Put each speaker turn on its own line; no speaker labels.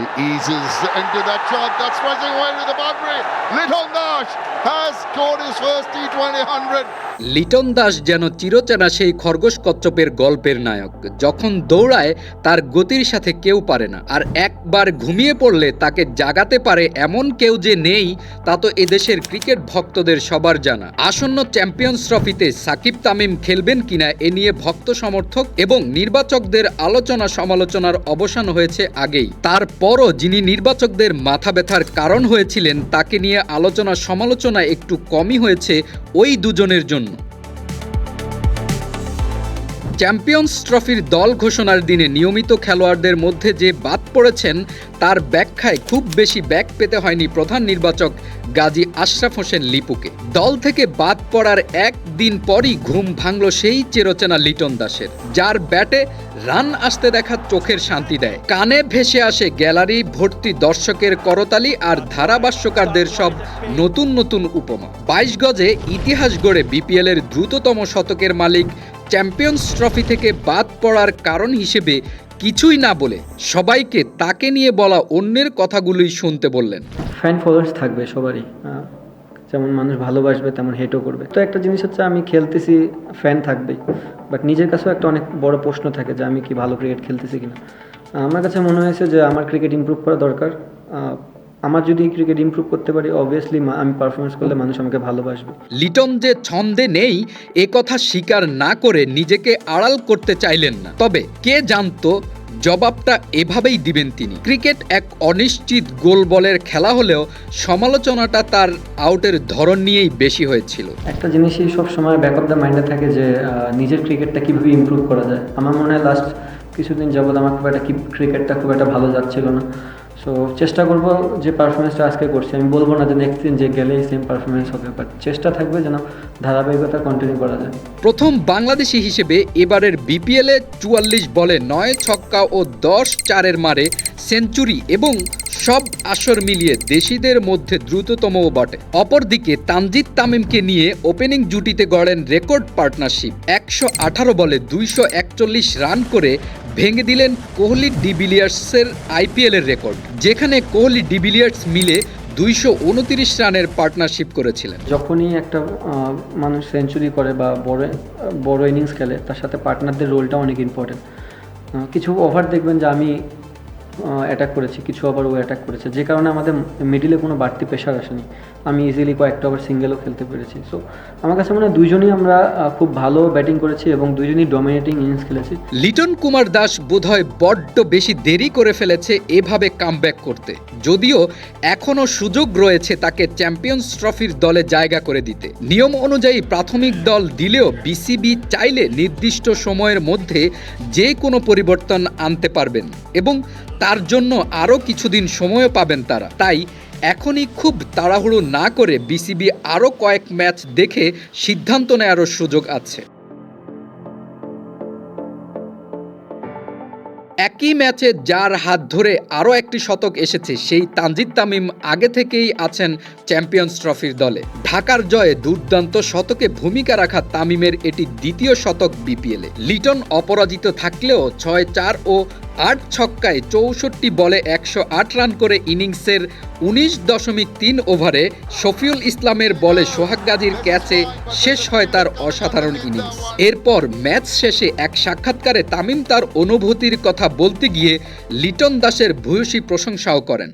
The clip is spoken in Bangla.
He eases into that shot. That's pressing away with the boundary. Little Nash has scored his first T20 100.
Liton Das যেন চিরচেনা সেই খরগোশ কচ্ছপের গল্পের নায়ক। যখন দৌড়ায়, তার গতির সাথে কেউ পারে না। আর একবার ঘুমিয়ে পড়লে তাকে জাগাতে পারে এমন কেউ যে নেই, তা তো এদেশের ক্রিকেট ভক্তদের সবার জানা। আসন্ন চ্যাম্পিয়ন্স ট্রফিতে সাকিব তামিম খেলবেন কিনা, এ নিয়ে ভক্ত সমর্থক এবং নির্বাচকদের আলোচনা সমালোচনার অবসান হয়েছে আগেই। তারপরও যিনি নির্বাচকদের মাথা ব্যথার কারণ হয়েছিলেন, তাকে নিয়ে আলোচনা সমালোচনা একটু কমই হয়েছে ওই দুজনের জন্য। চ্যাম্পিয়ন্স ট্রফির দল ঘোষণার দিনে নিয়মিত খেলোয়াড়দের মধ্যে যে বাদ পড়েছেন, তার ব্যাখ্যায় খুব বেশি ব্যাক পেতে হয়নি প্রধান নির্বাচক গাজী আশরাফ হোসেন লিপুকে। দল থেকে বাদ পড়ার একদিন পরই ঘুম ভাঙল সেই চেরোচেনা লিটন দাসের, যার ব্যাটে রান আসতে দেখা চোখের শান্তি দেয়। কানে ভেসে আসে গ্যালারি ভর্তি দর্শকের করতালি আর ধারাভাষ্যকারদের সব নতুন নতুন উপমা। বাইশ গজে ইতিহাস গড়ে বিপিএল এর দ্রুততম শতকের মালিক চ্যাম্পিয়ন্স ট্রফি থেকে বাদ পড়ার কারণ হিসেবে কিছুই না বলে সবাইকে তাকে নিয়ে বলা অন্যের কথাগুলোই শুনতে বললেন।
ফ্যান ফলোয়ার্স থাকবে সবারই। যেমন মানুষ ভালোবাসবে, তেমন হেটও করবে। তো একটা জিনিস হচ্ছে আমি খেলতেছি ফ্যান থাকবেই। বাট নিজের কাছেও একটা অনেক বড় প্রশ্ন থাকে যে আমি কি ভালো ক্রিকেট খেলতেছি কিনা। আমার কাছে মনে হয়েছে যে আমার ক্রিকেট ইমপ্রুভ করা দরকার। আমার যদি ক্রিকেট ইমপ্রুভ করতে পারি অবভিয়াসলি আমি পারফরমেন্স করলে মানুষ আমাকে ভালোবাসবে।
লিটন যে ছন্দে নেই এ কথা স্বীকার না করে নিজেকে আড়াল করতে চাইলেন না। তবে কে জানতো জবাবটা এভাবেই দিবেন তিনি। ক্রিকেট এক অনিশ্চিত গোল বলের খেলা হলেও সমালোচনাটা তার আউটের ধরন নিয়েই বেশি হয়েছিল।
একটা জিনিসই সব সময় ব্যাক অফ দ্য মাইন্ডে থাকে যে নিজের ক্রিকেটটা কীভাবে ইমপ্রুভ করা যায়। আমার মনে হয় লাস্ট কিছুদিন যাবৎ আমার খুব একটা ক্রিকেটটা খুব একটা ভালো যাচ্ছিল না। সো চেষ্টা করব যে পারফরমেন্সটা আজকে করছি। আমি বলব না যে নেক্সট দিন যে গেলেই সেম পারফরমেন্স হবে বাট চেষ্টা থাকবে যেন ধারাবাহিকতা কন্টিনিউ করা যায়।
প্রথম বাংলাদেশি হিসেবে এবারের বিপিএলে চুয়াল্লিশ বলে নয় ছক্কা ও দশ চারের মারে সেঞ্চুরি এবং সব আসর মিলিয়ে দেশিদের মধ্যে দ্রুততম বটে। অপরদিকে তানজিদ তামিমকে নিয়ে ওপেনিং জুটিতে গড়েন রেকর্ড পার্টনারশিপ। একশো আঠারো বলে দুইশো একচল্লিশ রান করে ভেঙে দিলেন কোহলি ডিবিলিয়ার্সের আইপিএলের রেকর্ড, যেখানে কোহলি ডিবিলিয়ার্স মিলে দুইশো উনতিরিশ রানের পার্টনারশিপ করেছিলেন।
যখনই একটা মানুষ সেঞ্চুরি করে বা বড় বড় ইনিংস খেলে, তার সাথে পার্টনারদের রোলটা অনেক ইম্পর্টেন্ট কিছু ওভার দেখবেন যে আমি অ্যাটাক করেছি, কিছু আবার ও অ্যাটাক করেছে। যে কারণে আমাদের মিডিলে কোনো বাড়তি প্রেশার আসেনি। আমি ইজিলি কয়েকটা ওভার সিঙ্গেলও খেলতে পেরেছি। সো আমার কাছে মনে হয় দুইজনই আমরা খুব ভালো ব্যাটিং করেছি এবং দুইজনই ডমিনেটিং ইনিংস খেলেছি।
লিটন কুমার দাস বোধহয় বড্ড বেশি দেরি করে ফেলেছে এভাবে কামব্যাক করতে। যদিও এখনও সুযোগ রয়েছে তাকে চ্যাম্পিয়ন্স ট্রফির দলে জায়গা করে দিতে। নিয়ম অনুযায়ী প্রাথমিক দল দিলেও বিসিবি চাইলে নির্দিষ্ট সময়ের মধ্যে যে কোনো পরিবর্তন আনতে পারবেন। এবং তার জন্য আরও কিছুদিন সময়ও পাবেন তারা। তাই এখনই খুব তাড়াহুড়ো না করে বিসিবি আরও কয়েক ম্যাচ দেখে সিদ্ধান্ত নেওয়ারও সুযোগ আছে। একই ম্যাচে যার হাত ধরে আরও একটি শতক এসেছে, সেই তানজিদ তামিম আগে থেকেই আছেন চ্যাম্পিয়ন্স ট্রফির দলে। ঢাকার জয়ে দুর্দান্ত শতকে ভূমিকা রাখা তামিমের এটি দ্বিতীয় শতক বিপিএলে। লিটন অপরাজিত থাকলেও ছয় চার ও আট ছক্কায় চৌষট্টি বলে একশো আট রান করে ইনিংসের উনিশ দশমিক তিন ওভারে শফিউল ইসলামের বলে সোহাগ গাজীর ক্যাচে শেষ হয় তার অসাধারণ ইনিংস। এরপর ম্যাচ শেষে এক সাক্ষাৎকারে তামিম তার অনুভূতির কথা বলতে গিয়ে লিটন দাসের ভূয়সী প্রশংসাও করেন।